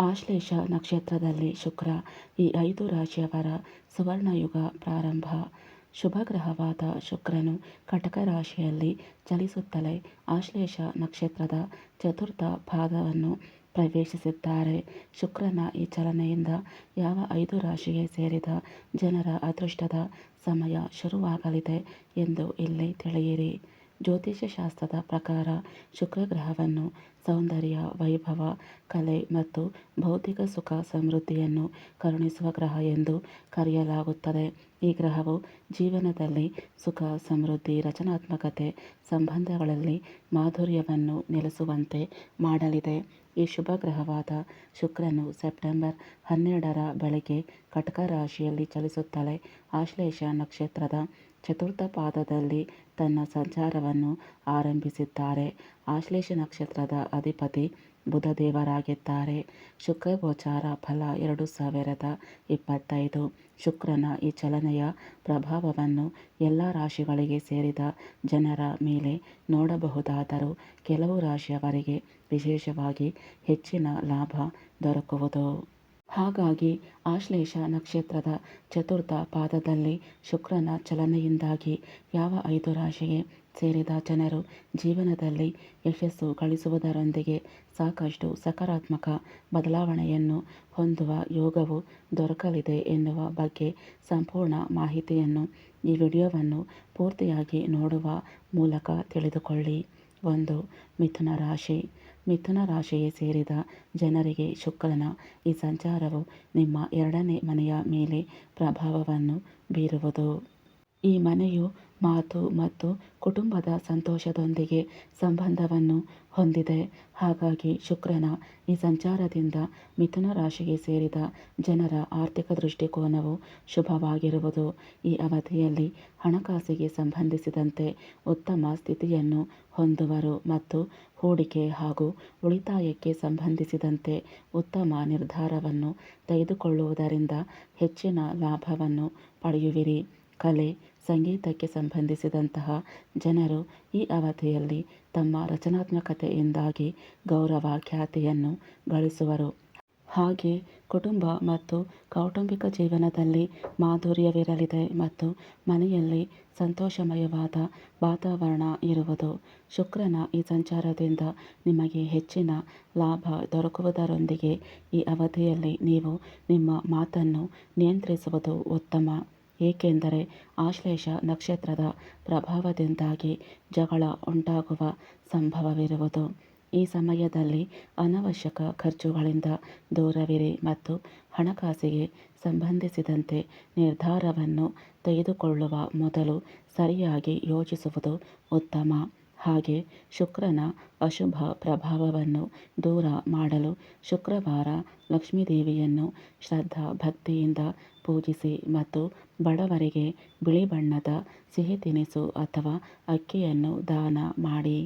ಆಶ್ಲೇಷ ನಕ್ಷತ್ರದಲ್ಲಿ ಶುಕ್ರ, ಈ ಐದು ರಾಶಿಯವರ ಸುವರ್ಣಯುಗ ಪ್ರಾರಂಭ. ಶುಭಗ್ರಹವಾದ ಶುಕ್ರನು ಕಟಕ ರಾಶಿಯಲ್ಲಿ ಚಲಿಸುತ್ತಲೇ ಆಶ್ಲೇಷ ನಕ್ಷತ್ರದ ಚತುರ್ಥ ಪಾದವನ್ನು ಪ್ರವೇಶಿಸಿದ್ದಾರೆ. ಶುಕ್ರನ ಈ ಚಲನೆಯಿಂದ ಯಾವ ಐದು ರಾಶಿಗೆ ಸೇರಿದ ಜನರ ಅದೃಷ್ಟದ ಸಮಯ ಶುರುವಾಗಲಿದೆ ಎಂದು ಇಲ್ಲಿ ತಿಳಿಯಿರಿ. ಜ್ಯೋತಿಷ್ಯ ಶಾಸ್ತ್ರದ ಪ್ರಕಾರ ಶುಕ್ರ ಗ್ರಹವನ್ನು ಸೌಂದರ್ಯ, ವೈಭವ, ಕಲೆ ಮತ್ತು ಭೌತಿಕ ಸುಖ ಸಮೃದ್ಧಿಯನ್ನು ಕರುಣಿಸುವ ಗ್ರಹ ಎಂದು ಕರೆಯಲಾಗುತ್ತದೆ. ಈ ಗ್ರಹವು ಜೀವನದಲ್ಲಿ ಸುಖ, ಸಮೃದ್ಧಿ, ರಚನಾತ್ಮಕತೆ, ಸಂಬಂಧಗಳಲ್ಲಿ ಮಾಧುರ್ಯವನ್ನು ನೆಲೆಸುವಂತೆ ಮಾಡಲಿದೆ. ಈ ಶುಭ ಗ್ರಹವಾದ ಶುಕ್ರನು ಸೆಪ್ಟೆಂಬರ್ ಹನ್ನೆರಡರ ಬೆಳಗ್ಗೆ ಕಟಕ ರಾಶಿಯಲ್ಲಿ ಚಲಿಸುತ್ತಲೇ ಆಶ್ಲೇಷ ನಕ್ಷತ್ರದ ಚತುರ್ಥ ಪಾದದಲ್ಲಿ ತನ್ನ ಸಂಚಾರವನ್ನು ಆರಂಭಿಸಿದ್ದಾರೆ. ಆಶ್ಲೇಷ ನಕ್ಷತ್ರದ ಅಧಿಪತಿ ಬುಧದೇವರಾಗಿದ್ದಾರೆ. ಶುಕ್ರ ಗೋಚಾರ ಫಲ ಎರಡು ಸಾವಿರದ ಇಪ್ಪತ್ತೈದು. ಶುಕ್ರನ ಈ ಚಲನೆಯ ಪ್ರಭಾವವನ್ನು ಎಲ್ಲ ರಾಶಿಗಳಿಗೆ ಸೇರಿದ ಜನರ ಮೇಲೆ ನೋಡಬಹುದಾದರೂ ಕೆಲವು ರಾಶಿಯವರಿಗೆ ವಿಶೇಷವಾಗಿ ಹೆಚ್ಚಿನ ಲಾಭ ದೊರಕುವುದು. ಹಾಗಾಗಿ ಆಶ್ಲೇಷ ನಕ್ಷತ್ರದ ಚತುರ್ಥ ಪಾದದಲ್ಲಿ ಶುಕ್ರನ ಚಲನೆಯಿಂದಾಗಿ ಯಾವ ಐದು ರಾಶಿಗೆ ಸೇರಿದ ಜನರು ಜೀವನದಲ್ಲಿ ಯಶಸ್ಸು ಗಳಿಸುವುದರೊಂದಿಗೆ ಸಾಕಷ್ಟು ಸಕಾರಾತ್ಮಕ ಬದಲಾವಣೆಯನ್ನು ಹೊಂದುವ ಯೋಗವು ದೊರಕಲಿದೆ ಎನ್ನುವ ಬಗ್ಗೆ ಸಂಪೂರ್ಣ ಮಾಹಿತಿಯನ್ನು ಈ ವಿಡಿಯೋವನ್ನು ಪೂರ್ತಿಯಾಗಿ ನೋಡುವ ಮೂಲಕ ತಿಳಿದುಕೊಳ್ಳಿ. ಒಂದು, ಮಿಥುನ ರಾಶಿ. ಮಿಥುನ ರಾಶಿಗೆ ಸೇರಿದ ಜನರಿಗೆ ಶುಕ್ರನ ಈ ಸಂಚಾರವು ನಿಮ್ಮ ಎರಡನೇ ಮನೆಯ ಮೇಲೆ ಪ್ರಭಾವವನ್ನು ಬೀರುವುದು. ಈ ಮನೆಯು ಮಾತು ಮತ್ತು ಕುಟುಂಬದ ಸಂತೋಷದೊಂದಿಗೆ ಸಂಬಂಧವನ್ನು ಹೊಂದಿದೆ. ಹಾಗಾಗಿ ಶುಕ್ರನ ಈ ಸಂಚಾರದಿಂದ ಮಿಥುನ ರಾಶಿಗೆ ಸೇರಿದ ಜನರ ಆರ್ಥಿಕ ದೃಷ್ಟಿಕೋನವು ಶುಭವಾಗಿರುವುದು. ಈ ಅವಧಿಯಲ್ಲಿ ಹಣಕಾಸಿಗೆ ಸಂಬಂಧಿಸಿದಂತೆ ಉತ್ತಮ ಸ್ಥಿತಿಯನ್ನು ಹೊಂದುವರು ಮತ್ತು ಹೂಡಿಕೆ ಹಾಗೂ ಉಳಿತಾಯಕ್ಕೆ ಸಂಬಂಧಿಸಿದಂತೆ ಉತ್ತಮ ನಿರ್ಧಾರವನ್ನು ತೆಗೆದುಕೊಳ್ಳುವುದರಿಂದ ಹೆಚ್ಚಿನ ಲಾಭವನ್ನು ಪಡೆಯುವಿರಿ. ಕಲೆ, ಸಂಗೀತಕ್ಕೆ ಸಂಬಂಧಿಸಿದಂತಹ ಜನರು ಈ ಅವಧಿಯಲ್ಲಿ ತಮ್ಮ ರಚನಾತ್ಮಕತೆಯಿಂದಾಗಿ ಗೌರವ ಖ್ಯಾತಿಯನ್ನು ಗಳಿಸುವರು. ಹಾಗೆ ಕುಟುಂಬ ಮತ್ತು ಕೌಟುಂಬಿಕ ಜೀವನದಲ್ಲಿ ಮಾಧುರ್ಯವಿರಲಿದೆ ಮತ್ತು ಮನೆಯಲ್ಲಿ ಸಂತೋಷಮಯವಾದ ವಾತಾವರಣ ಇರುವುದು ಶುಕ್ರನ ಈ ಸಂಚಾರದಿಂದ ನಿಮಗೆ ಹೆಚ್ಚಿನ ಲಾಭ ದೊರಕುವುದರೊಂದಿಗೆ ಈ ಅವಧಿಯಲ್ಲಿ ನೀವು ನಿಮ್ಮ ಮಾತನ್ನು ನಿಯಂತ್ರಿಸುವುದು ಉತ್ತಮ. ಏಕೆಂದರೆ ಆಶ್ಲೇಷ ನಕ್ಷತ್ರದ ಪ್ರಭಾವದಿಂದಾಗಿ ಜಗಳ ಉಂಟಾಗುವ ಸಂಭವವಿರುವುದು. ಈ ಸಮಯದಲ್ಲಿ ಅನವಶ್ಯಕ ಖರ್ಚುಗಳಿಂದ ದೂರವಿರಿ ಮತ್ತು ಹಣಕಾಸಿಗೆ ಸಂಬಂಧಿಸಿದಂತೆ ನಿರ್ಧಾರವನ್ನು ತೆಗೆದುಕೊಳ್ಳುವ ಮೊದಲು ಸರಿಯಾಗಿ ಯೋಚಿಸುವುದು ಉತ್ತಮ. ಹಾಗೆ ಶುಕ್ರನ ಅಶುಭ ಪ್ರಭಾವವನ್ನು ದೂರ ಮಾಡಲು ಶುಕ್ರವಾರ ಲಕ್ಷ್ಮೀದೇವಿಯನ್ನು ಶ್ರದ್ಧಾ ಭಕ್ತಿಯಿಂದ ಪೂಜಿಸಿ ಮತ್ತು ಬಡವರಿಗೆ ಬಿಳಿ ಬಣ್ಣದ ಸಿಹಿ ತಿನಿಸು ಅಥವಾ ಅಕ್ಕಿಯನ್ನು ದಾನ ಮಾಡಿ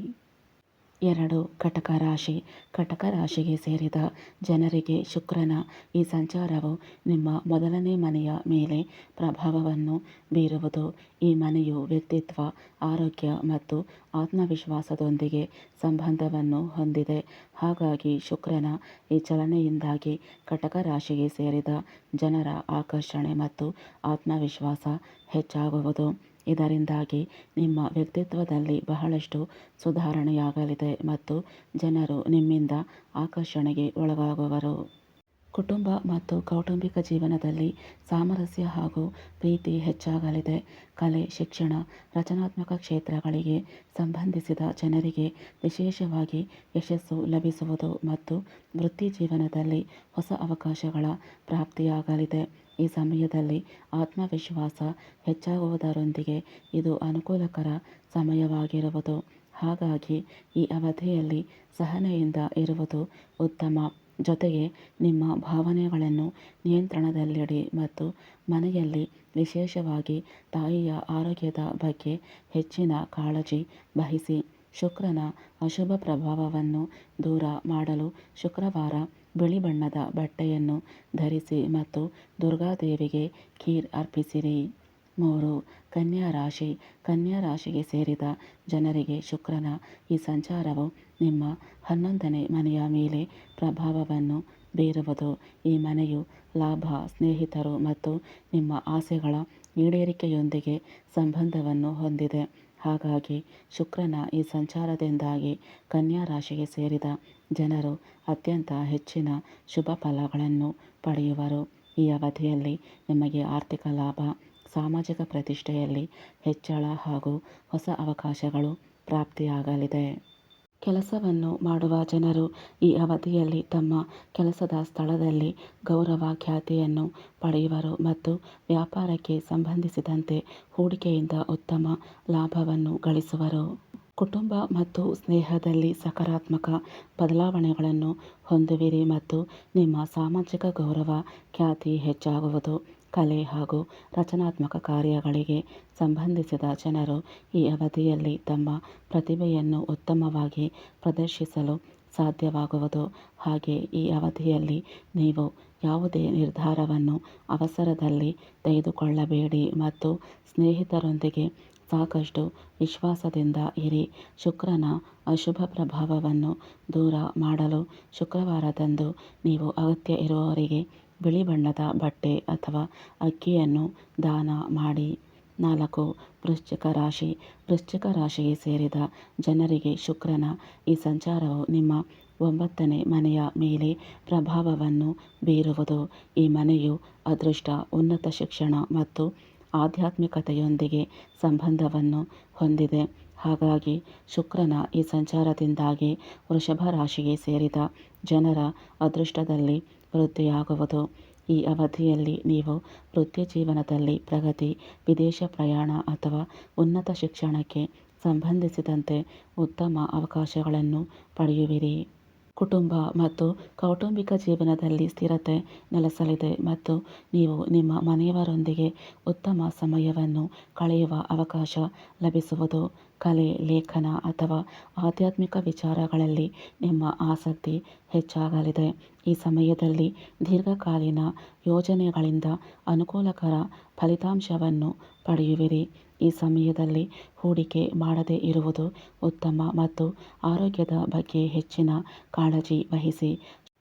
ಎರಡು ಕಟಕ ರಾಶಿ ಕಟಕ ರಾಶಿಗೆ ಸೇರಿದ ಜನರಿಗೆ ಶುಕ್ರನ ಈ ಸಂಚಾರವು ನಿಮ್ಮ ಮೊದಲನೇ ಮನೆಯ ಮೇಲೆ ಪ್ರಭಾವವನ್ನು ಬೀರುವುದು. ಈ ಮನೆಯು ವ್ಯಕ್ತಿತ್ವ, ಆರೋಗ್ಯ ಮತ್ತು ಆತ್ಮವಿಶ್ವಾಸದೊಂದಿಗೆ ಸಂಬಂಧವನ್ನು ಹೊಂದಿದೆ. ಹಾಗಾಗಿ ಶುಕ್ರನ ಈ ಚಲನೆಯಿಂದಾಗಿ ಕಟಕ ರಾಶಿಗೆ ಸೇರಿದ ಜನರ ಆಕರ್ಷಣೆ ಮತ್ತು ಆತ್ಮವಿಶ್ವಾಸ ಹೆಚ್ಚಾಗುವುದು. ಇದರಿಂದಾಗಿ ನಿಮ್ಮ ವ್ಯಕ್ತಿತ್ವದಲ್ಲಿ ಬಹಳಷ್ಟು ಸುಧಾರಣೆಯಾಗಲಿದೆ ಮತ್ತು ಜನರು ನಿಮ್ಮಿಂದ ಆಕರ್ಷಣೆಗೆ ಒಳಗಾಗುವರು. ಕುಟುಂಬ ಮತ್ತು ಕೌಟುಂಬಿಕ ಜೀವನದಲ್ಲಿ ಸಾಮರಸ್ಯ ಹಾಗೂ ಪ್ರೀತಿ ಹೆಚ್ಚಾಗಲಿದೆ. ಕಲೆ, ಶಿಕ್ಷಣ, ರಚನಾತ್ಮಕ ಕ್ಷೇತ್ರಗಳಿಗೆ ಸಂಬಂಧಿಸಿದ ಜನರಿಗೆ ವಿಶೇಷವಾಗಿ ಯಶಸ್ಸು ಲಭಿಸುವುದು ಮತ್ತು ವೃತ್ತಿ ಜೀವನದಲ್ಲಿ ಹೊಸ ಅವಕಾಶಗಳ ಪ್ರಾಪ್ತಿಯಾಗಲಿದೆ. ಈ ಸಮಯದಲ್ಲಿ ಆತ್ಮವಿಶ್ವಾಸ ಹೆಚ್ಚಾಗುವುದರೊಂದಿಗೆ ಇದು ಅನುಕೂಲಕರ ಸಮಯವಾಗಿರುವುದು. ಹಾಗಾಗಿ ಈ ಅವಧಿಯಲ್ಲಿ ಸಹನೆಯಿಂದ ಇರುವುದು ಉತ್ತಮ. ಜೊತೆಗೆ ನಿಮ್ಮ ಭಾವನೆಗಳನ್ನು ನಿಯಂತ್ರಣದಲ್ಲಿಡಿ ಮತ್ತು ಮನೆಯಲ್ಲಿ ವಿಶೇಷವಾಗಿ ತಾಯಿಯ ಆರೋಗ್ಯದ ಬಗ್ಗೆ ಹೆಚ್ಚಿನ ಕಾಳಜಿ ವಹಿಸಿ ಶುಕ್ರನ ಅಶುಭ ಪ್ರಭಾವವನ್ನು ದೂರ ಮಾಡಲು ಶುಕ್ರವಾರ ಬಿಳಿ ಬಣ್ಣದ ಬಟ್ಟೆಯನ್ನು ಧರಿಸಿ ಮತ್ತು ದುರ್ಗಾದೇವಿಗೆ ಖೀರ್ ಅರ್ಪಿಸಿರಿ. ಮೂರು, ಕನ್ಯಾ ರಾಶಿ. ಕನ್ಯಾ ರಾಶಿಗೆ ಸೇರಿದ ಜನರಿಗೆ ಶುಕ್ರನ ಈ ಸಂಚಾರವು ನಿಮ್ಮ ಹನ್ನೊಂದನೇ ಮನೆಯ ಮೇಲೆ ಪ್ರಭಾವವನ್ನು ಬೀರುವುದು. ಈ ಮನೆಯು ಲಾಭ, ಸ್ನೇಹಿತರು ಮತ್ತು ನಿಮ್ಮ ಆಸೆಗಳ ಈಡೇರಿಕೆಯೊಂದಿಗೆ ಸಂಬಂಧವನ್ನು ಹೊಂದಿದೆ. ಹಾಗಾಗಿ ಶುಕ್ರನ ಈ ಸಂಚಾರದಿಂದಾಗಿ ಕನ್ಯಾ ರಾಶಿಗೆ ಸೇರಿದ ಜನರು ಅತ್ಯಂತ ಹೆಚ್ಚಿನ ಶುಭ ಫಲಗಳನ್ನು ಪಡೆಯುವರು. ಈ ಅವಧಿಯಲ್ಲಿ ನಿಮಗೆ ಆರ್ಥಿಕ ಲಾಭ ಸಾಮಾಜಿಕ ಪ್ರತಿಷ್ಠೆಯಲ್ಲಿ ಹೆಚ್ಚಳ ಹಾಗೂ ಹೊಸ ಅವಕಾಶಗಳು ಪ್ರಾಪ್ತಿಯಾಗಲಿದೆ. ಕೆಲಸವನ್ನು ಮಾಡುವ ಜನರು ಈ ಅವಧಿಯಲ್ಲಿ ತಮ್ಮ ಕೆಲಸದ ಸ್ಥಳದಲ್ಲಿ ಗೌರವ ಖ್ಯಾತಿಯನ್ನು ಪಡೆಯುವರು ಮತ್ತು ವ್ಯಾಪಾರಕ್ಕೆ ಸಂಬಂಧಿಸಿದಂತೆ ಹೂಡಿಕೆಯಿಂದ ಉತ್ತಮ ಲಾಭವನ್ನು ಗಳಿಸುವರು. ಕುಟುಂಬ ಮತ್ತು ಸ್ನೇಹದಲ್ಲಿ ಸಕಾರಾತ್ಮಕ ಬದಲಾವಣೆಗಳನ್ನು ಹೊಂದುವಿರಿ ಮತ್ತು ನಿಮ್ಮ ಸಾಮಾಜಿಕ ಗೌರವ ಖ್ಯಾತಿ ಹೆಚ್ಚಾಗುವುದು. ಕಲೆ ಹಾಗೂ ರಚನಾತ್ಮಕ ಕಾರ್ಯಗಳಿಗೆ ಸಂಬಂಧಿಸಿದ ಜನರು ಈ ಅವಧಿಯಲ್ಲಿ ತಮ್ಮ ಪ್ರತಿಭೆಯನ್ನು ಉತ್ತಮವಾಗಿ ಪ್ರದರ್ಶಿಸಲು ಸಾಧ್ಯವಾಗುವುದು. ಹಾಗೆ ಈ ಅವಧಿಯಲ್ಲಿ ನೀವು ಯಾವುದೇ ನಿರ್ಧಾರವನ್ನು ಅವಸರದಲ್ಲಿ ತೆಗೆದುಕೊಳ್ಳಬೇಡಿ ಮತ್ತು ಸ್ನೇಹಿತರೊಂದಿಗೆ ಸಾಕಷ್ಟು ವಿಶ್ವಾಸದಿಂದ ಇರಿ. ಶುಕ್ರನ ಅಶುಭ ಪ್ರಭಾವವನ್ನು ದೂರ ಮಾಡಲು ಶುಕ್ರವಾರದಂದು ನೀವು ಅಗತ್ಯ ಇರುವವರಿಗೆ ಬಿಳಿ ಬಣ್ಣದ ಬಟ್ಟೆ ಅಥವಾ ಅಕ್ಕಿಯನ್ನು ದಾನ ಮಾಡಿ. ನಾಲ್ಕು, ವೃಶ್ಚಿಕ ರಾಶಿ. ವೃಶ್ಚಿಕ ರಾಶಿಗೆ ಸೇರಿದ ಜನರಿಗೆ ಶುಕ್ರನ ಈ ಸಂಚಾರವು ನಿಮ್ಮ ಒಂಬತ್ತನೇ ಮನೆಯ ಮೇಲೆ ಪ್ರಭಾವವನ್ನು ಬೀರುವುದು. ಈ ಮನೆಯು ಅದೃಷ್ಟ, ಉನ್ನತ ಶಿಕ್ಷಣ ಮತ್ತು ಆಧ್ಯಾತ್ಮಿಕತೆಯೊಂದಿಗೆ ಸಂಬಂಧವನ್ನು ಹೊಂದಿದೆ. ಹಾಗಾಗಿ ಶುಕ್ರನ ಈ ಸಂಚಾರದಿಂದಾಗಿ ವೃಷಭ ರಾಶಿಗೆ ಸೇರಿದ ಜನರ ಅದೃಷ್ಟದಲ್ಲಿ ವೃದ್ಧಿಯಾಗುವುದು ಈ ಅವಧಿಯಲ್ಲಿ ನೀವು ವೃತ್ತಿ ಜೀವನದಲ್ಲಿ ಪ್ರಗತಿ, ವಿದೇಶ ಪ್ರಯಾಣ ಅಥವಾ ಉನ್ನತ ಶಿಕ್ಷಣಕ್ಕೆ ಸಂಬಂಧಿಸಿದಂತೆ ಉತ್ತಮ ಅವಕಾಶಗಳನ್ನು ಪಡೆಯುವಿರಿ. ಕುಟುಂಬ ಮತ್ತು ಕೌಟುಂಬಿಕ ಜೀವನದಲ್ಲಿ ಸ್ಥಿರತೆ ನೆಲೆಸಲಿದೆ ಮತ್ತು ನೀವು ನಿಮ್ಮ ಮನೆಯವರೊಂದಿಗೆ ಉತ್ತಮ ಸಮಯವನ್ನು ಕಳೆಯುವ ಅವಕಾಶ ಲಭಿಸುವುದು ಕಲೆ, ಲೇಖನ ಅಥವಾ ಆಧ್ಯಾತ್ಮಿಕ ವಿಚಾರಗಳಲ್ಲಿ ನಿಮ್ಮ ಆಸಕ್ತಿ ಹೆಚ್ಚಾಗಲಿದೆ. ಈ ಸಮಯದಲ್ಲಿ ದೀರ್ಘಕಾಲೀನ ಯೋಜನೆಗಳಿಂದ ಅನುಕೂಲಕರ ಫಲಿತಾಂಶವನ್ನು ಪಡೆಯುವಿರಿ. ಈ ಸಮಯದಲ್ಲಿ ಹೂಡಿಕೆ ಮಾಡದೇ ಇರುವುದು ಉತ್ತಮ ಮತ್ತು ಆರೋಗ್ಯದ ಬಗ್ಗೆ ಹೆಚ್ಚಿನ ಕಾಳಜಿ ವಹಿಸಿ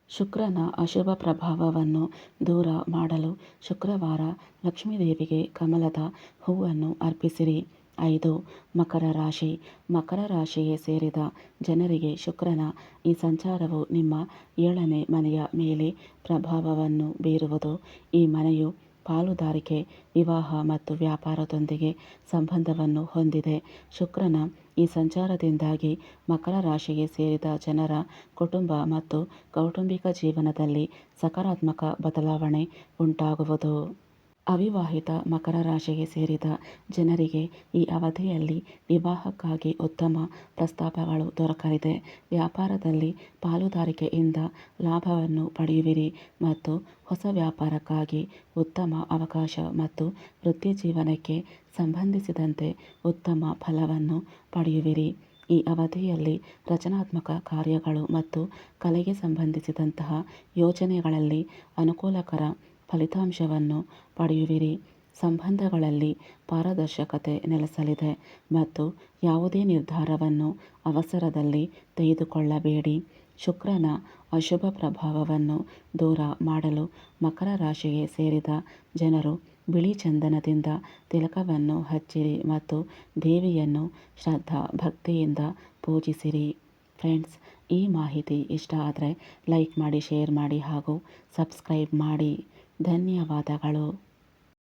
ಶುಕ್ರನ ಅಶುಭ ಪ್ರಭಾವವನ್ನು ದೂರ ಮಾಡಲು ಶುಕ್ರವಾರ ಲಕ್ಷ್ಮೀದೇವಿಗೆ ಕಮಲದ ಹೂವನ್ನು ಅರ್ಪಿಸಿರಿ. ಐದು, ಮಕರ ರಾಶಿ. ಮಕರ ರಾಶಿಗೆ ಸೇರಿದ ಜನರಿಗೆ ಶುಕ್ರನ ಈ ಸಂಚಾರವು ನಿಮ್ಮ ಏಳನೇ ಮನೆಯ ಮೇಲೆ ಪ್ರಭಾವವನ್ನು ಬೀರುವುದು. ಈ ಮನೆಯು ಪಾಲುದಾರಿಕೆ, ವಿವಾಹ ಮತ್ತು ವ್ಯಾಪಾರದೊಂದಿಗೆ ಸಂಬಂಧವನ್ನು ಹೊಂದಿದೆ. ಶುಕ್ರನ ಈ ಸಂಚಾರದಿಂದಾಗಿ ಮಕರ ರಾಶಿಗೆ ಸೇರಿದ ಜನರ ಕುಟುಂಬ ಮತ್ತು ಕೌಟುಂಬಿಕ ಜೀವನದಲ್ಲಿ ಸಕಾರಾತ್ಮಕ ಬದಲಾವಣೆ ಉಂಟಾಗುವುದು. ಅವಿವಾಹಿತ ಮಕರ ರಾಶಿಗೆ ಸೇರಿದ ಜನರಿಗೆ ಈ ಅವಧಿಯಲ್ಲಿ ವಿವಾಹಕ್ಕಾಗಿ ಉತ್ತಮ ಪ್ರಸ್ತಾಪಗಳು ದೊರಕಲಿದೆ. ವ್ಯಾಪಾರದಲ್ಲಿ ಪಾಲುದಾರಿಕೆಯಿಂದ ಲಾಭವನ್ನು ಪಡೆಯುವಿರಿ ಮತ್ತು ಹೊಸ ವ್ಯಾಪಾರಕ್ಕಾಗಿ ಉತ್ತಮ ಅವಕಾಶ ಮತ್ತು ವೃತ್ತಿಜೀವನಕ್ಕೆ ಸಂಬಂಧಿಸಿದಂತೆ ಉತ್ತಮ ಫಲವನ್ನು ಪಡೆಯುವಿರಿ. ಈ ಅವಧಿಯಲ್ಲಿ ರಚನಾತ್ಮಕ ಕಾರ್ಯಗಳು ಮತ್ತು ಕಲೆಗೆ ಸಂಬಂಧಿಸಿದಂತಹ ಯೋಜನೆಗಳಲ್ಲಿ ಅನುಕೂಲಕರ ಫಲಿತಾಂಶವನ್ನು ಪಡೆಯುವಿರಿ. ಸಂಬಂಧಗಳಲ್ಲಿ ಪಾರದರ್ಶಕತೆ ನೆಲೆಸಲಿದೆ ಮತ್ತು ಯಾವುದೇ ನಿರ್ಧಾರವನ್ನು ಅವಸರದಲ್ಲಿ ತೆಗೆದುಕೊಳ್ಳಬೇಡಿ. ಶುಕ್ರನ ಅಶುಭ ಪ್ರಭಾವವನ್ನು ದೂರ ಮಾಡಲು ಮಕರ ರಾಶಿಗೆ ಸೇರಿದ ಜನರು ಬಿಳಿ ಚಂದನದಿಂದ ತಿಲಕವನ್ನು ಹಚ್ಚಿರಿ ಮತ್ತು ದೇವಿಯನ್ನು ಶ್ರದ್ಧಾ ಭಕ್ತಿಯಿಂದ ಪೂಜಿಸಿರಿ. ಫ್ರೆಂಡ್ಸ್, ಈ ಮಾಹಿತಿ ಇಷ್ಟ ಆದರೆ ಲೈಕ್ ಮಾಡಿ, ಶೇರ್ ಮಾಡಿ ಹಾಗೂ ಸಬ್ಸ್ಕ್ರೈಬ್ ಮಾಡಿ. ಧನ್ಯವಾದಗಳು.